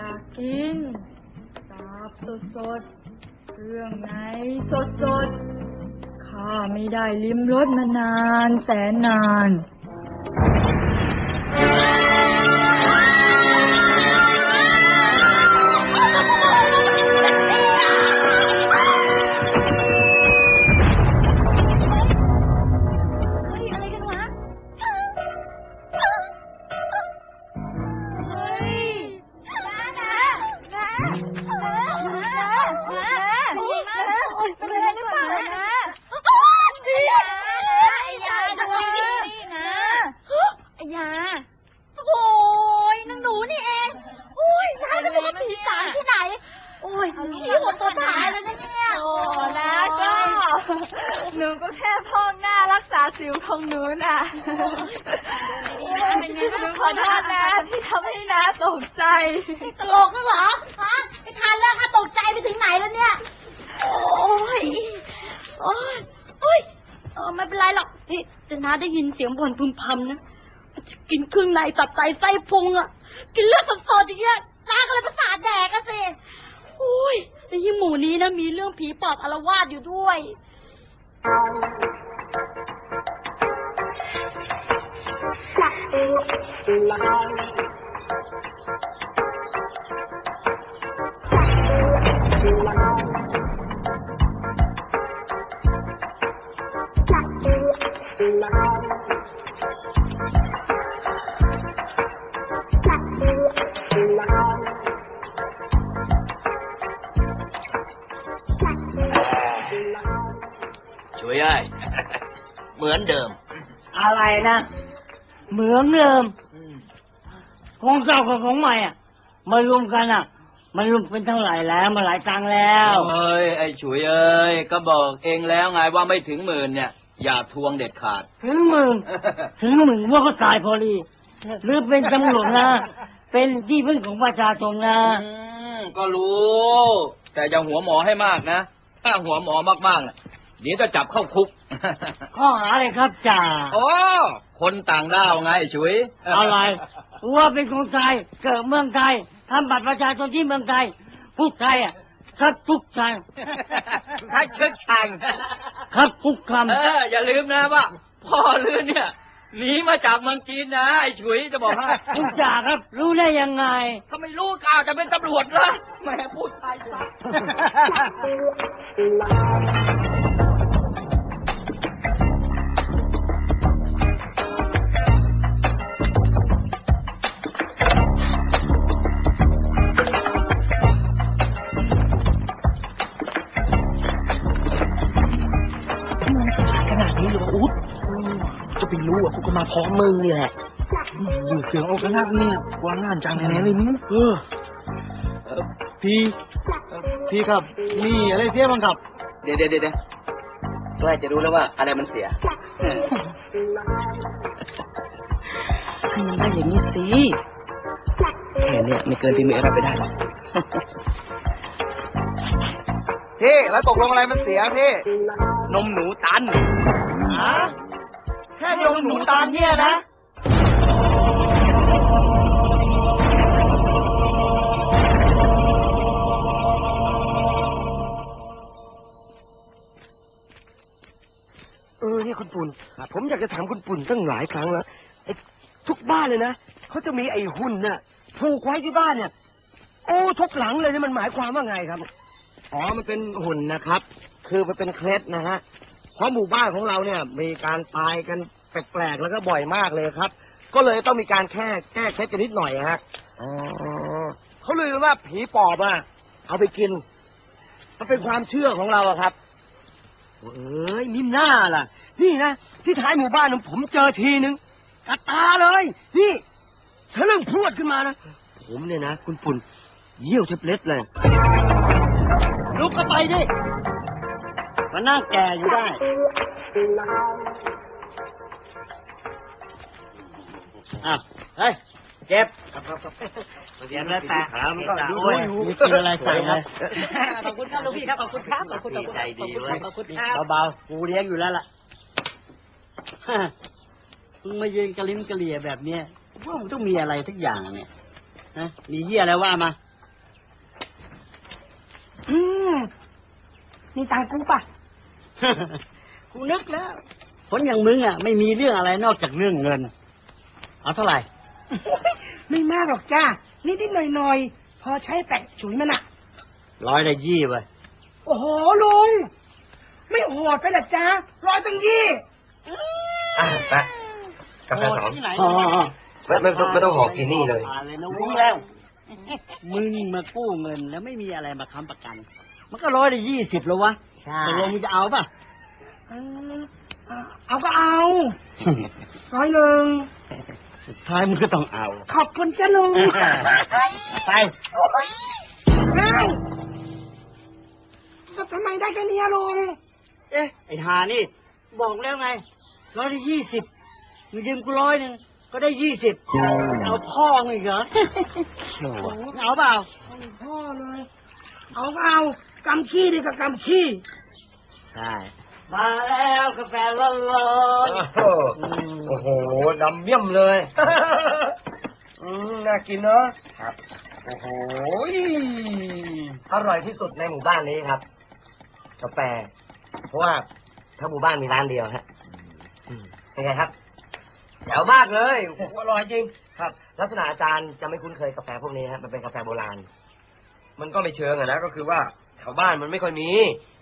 อยากกินตับสดสดๆเครื่องในสดสดๆข้าไม่ได้ลิ้มรสมานานแสนนานเฮ้ย หนูก็แค่พอกหน้ารักษาสิวของหนูน่ะหนูขอโทษนะที่ทำให้น้าตกใจ ตลกเหรอฮะไอ้ทานเรื่องค่ะตกใจไปถึงไหนแล้วเนี่ย โอ้ย โอ้ยโอ้ยเออไม่เป็นไรหรอกนี่แต่น้าได้ยินเสียงบ่นพึมพำนะมันจะกินเครื่องในตับไตไส้พุงอะ กินเลือดสดๆอย่างเงี้ยน้าก็เลยประสาทแดกอะสิโอ้ยในยี่หมู่นี้นะมีเรื่องผีปอบอารวาสอยู่ด้วย ช่ วยไอ้เหมือนเดิม อะไรนะ เหมือนเดิมของเก่ากับของใหม่อะ มารวมกันอะ มันรวมเป็นเท่าไหร่แล้วมาหลายตังค์แล้วเอ้ยไอ้ฉุยเอ้ยก็บอกเองแล้วไงว่าไม่ถึงหมื่นเนี่ย อย่าทวงเด็ดขาด ถึงหมื่นถึงหมื่นว่าก็ตายพอดีหรือเป็นตำรวจนะ เป็นที่พึ่งของประชาชนนะอืมก็รู้ แต่อย่าหัวหมอให้มากนะ ถ้าหัวหมอมากๆน่ะ เดี๋ยวจะจับเข้าคุก ข้อหาอะไรครับจ่าโอ้ คนต่างด้าวไงไอ้ฉุยอะไรว่าเป็นคนไทยเกิดเมืองไทยทำบัตรประชาชนที่เมืองไทยพูดไทยอะครับทุกคถ้าเชิดชังำครับทุกคเอออย่าลืมนะว่าพ่อลือเนี่ยหนีมาจากเมืองจีนนะไอ้ฉุยจะบอกให้ำคุณจ่าครับ รู้ได้ยังไงถ้าไม่รู้กาวจะเป็นตำรวจเลยแหม่พูดไทยซะ นาดนี้เลยอุ๊ดจะไปรู้อะกูก็มาพร้อมมือแหละอยู่เสียงโอกันนักเนี่ยกว้างงานจังแน่เลยมึงเออเอ่อพี่เอ่อพี่ครับมีอะไรเสียบ้างครับ เดี๋ยวเดี๋ยวเดี๋ยวก็จะรู้แล้วว่าอะไรมันเสียให้มันได้อย่างนี้สิแค่เนี้ยไม่เกินพี่เมย์รับไปได้หรอก พี่แล้วตกลงอะไรมันเสียพี่นมหนูตันแค่นมหนูตาลเนี่ยนะเออนี่คุณปุ่นผมอยากจะถามคุณปุ่นตั้งหลายครั้งแล้วไอ้ทุกบ้านเลยนะเขาจะมีไอ้หุ่นน่ะผูกไว้ที่บ้านเนี่ย โอ้ทุกหลังเลยนี่มันหมายความว่าไงครับ อ๋อ มันเป็นหุ่นนะครับ คือมันเป็นเคล็ดนะฮะ เพราะหมู่บ้านของเราเนี่ย มีการตายกันแปลกๆแล้วก็บ่อยมากเลยครับ ก็เลยต้องมีการแค่แก้เคล็ดกันนิดหน่อยฮะอ๋อเขาลือกันว่าผีปอบอะเอาไปกิน มันเป็นความเชื่อของเราอะครับเอ้ยนี่มหน้าล่ะ นี่นะที่ท้ายหมู่บ้านนั้นผมเจอทีนึงกระตาเลย นี่เธอเรื่องพรวดขึ้นมานะ ผมเนี่ยนะ คุณปุ่นเยี่ยวเทบเล็ดเลย ลุกก็ไปดิ มานั่งแก่อยู่ได้ อะเฮ้ย เก็บเก็บแล้วแต่ถามก็ดูโอ้ยอยู่มีกินอะไรใส่เลยขอบคุณครับลูกพี่ครับ ขอบคุณครับ ขอบคุณดีใจดีเว้ยขอบคุณครับเบาๆ กูเลี้ยงอยู่แล้วล่ะมึงมายืนกระลิ้มกระเหลี่ยแบบเนี้ยว่ามึงต้องมีอะไรทุกอย่างเนี่ยนะมีเหี้ยอะไรว่ามา อืม นี่ตังกูปะกูนึกแล้วคนอย่างมึงอะ ไม่มีเรื่องอะไรนอกจากเรื่องเงิน เอาเท่าไหร่ ไม่มากหรอกจ้านิดๆหน่อยๆพอใช้แปะฉุยมันอะร้อยละยี่ไปโอ้โหลุง ไม่โหดไปหรอจ้าร้อยตั้งยี่อะไปกาแฟสองที่ไหนอ๋อไม่ไม่ต้องไม่ต้องหอกกินนี่เลยเลยนะรู้แล้วมึงมากู้เงินแล้วไม่มีอะไรมาค้ำประกัน มันก็ร้อยละยี่สิบแล้ววะตกลงมึงจะเอาป่ะ เออเอาก็เอา ร้อยหนึ่งสุดท้ายมึงก็ต้องเอา ขอบคุณจ้าลุง ไป เอ้าก็ทำไมได้แค่เนี้ยลุง เอ๊ะ ไอ้ทานี่ บอกแล้วไงร้อยละยี่สิบมึงยืมกูร้อยหนึ่งก็ได้ยี่สิบเอาพ่อมึงอีกเหรอโอ้โหเอาเปล่า พ่อเลย เอาก็เอา กำขี้ดีกับกำขี้ ใช่ มาแล้วกาแฟร้อนโอ้โหดำเมี่ยมเลย อืมน่ากินเนอะครับ โอ้โหอร่อยที่สุดในหมู่บ้านนี้ครับ กาแฟ เพราะว่าทั้งหมู่บ้านมีร้านเดียวฮะอืมเป็นไงครับแจ๋วมากเลยโอ้โหอร่อยจริง ครับ ลักษณะอาจารย์จะไม่คุ้นเคยกาแฟพวกนี้ฮะมันเป็นกาแฟโบราณ มันก็ไม่เชิงอะนะ ก็คือว่า แถวบ้านมันไม่ค่อยมี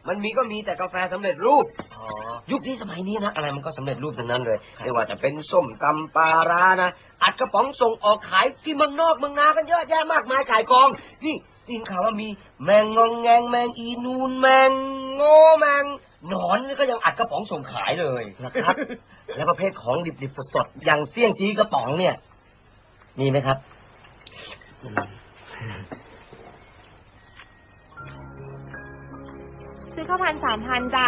มันมีก็มีแต่กาแฟสำเร็จรูปยุคนี้สมัยนี้นะอะไรมันก็สำเร็จรูปทั้งนั้นเลย ไม่ว่าจะเป็นส้มตำปลาร้านะ อัดกระป๋องส่งออกขายที่เมืองนอกเมืองนากันเยอะแยะมากมายขายกอง นี่ได้ยินข่าวว่ามีแมงงองแงงแมงอีนูนแมงโง่แมงหนอนนี่ก็ยังอัดกระป๋องส่งขายเลยนะครับ แล้วประเภทของดิบๆสดๆอย่างเสี่ยงจีกระป๋องเนี่ย มีไหมครับ ข้าวพันสามพันจ้ะ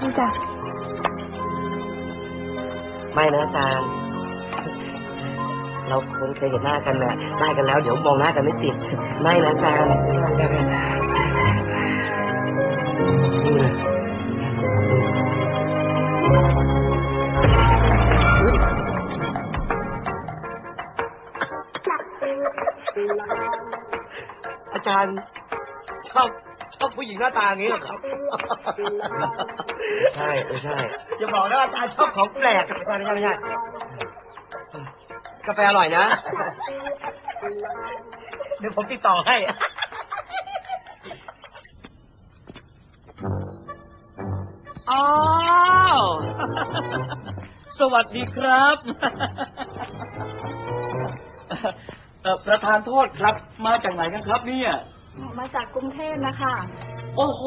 นี่จ้ะไม่นะอาจารย์ เราคนเคยเห็นหน้ากันแหละได้กันแล้ว เดี๋ยวมองหน้ากันไม่ติด ไม่นะอาจารย์าจารย์ชอบชอบผู้หญิงหน้าตาอย่างนี้เหรอครับ ใช่ไม่ใช่อย่าบอกนะอาจารย์ชอบของแปลกไม่ใช่ไม่ใช่ไม่ใช่กาแฟอร่อยนะ เดี๋ยวผมติดต่อให้ อ้าว สวัสดีครับเอ่อ ประธานโทษครับ มาจากไหนกันครับเนี่ย มาจากกรุงเทพนะคะ โอ้โห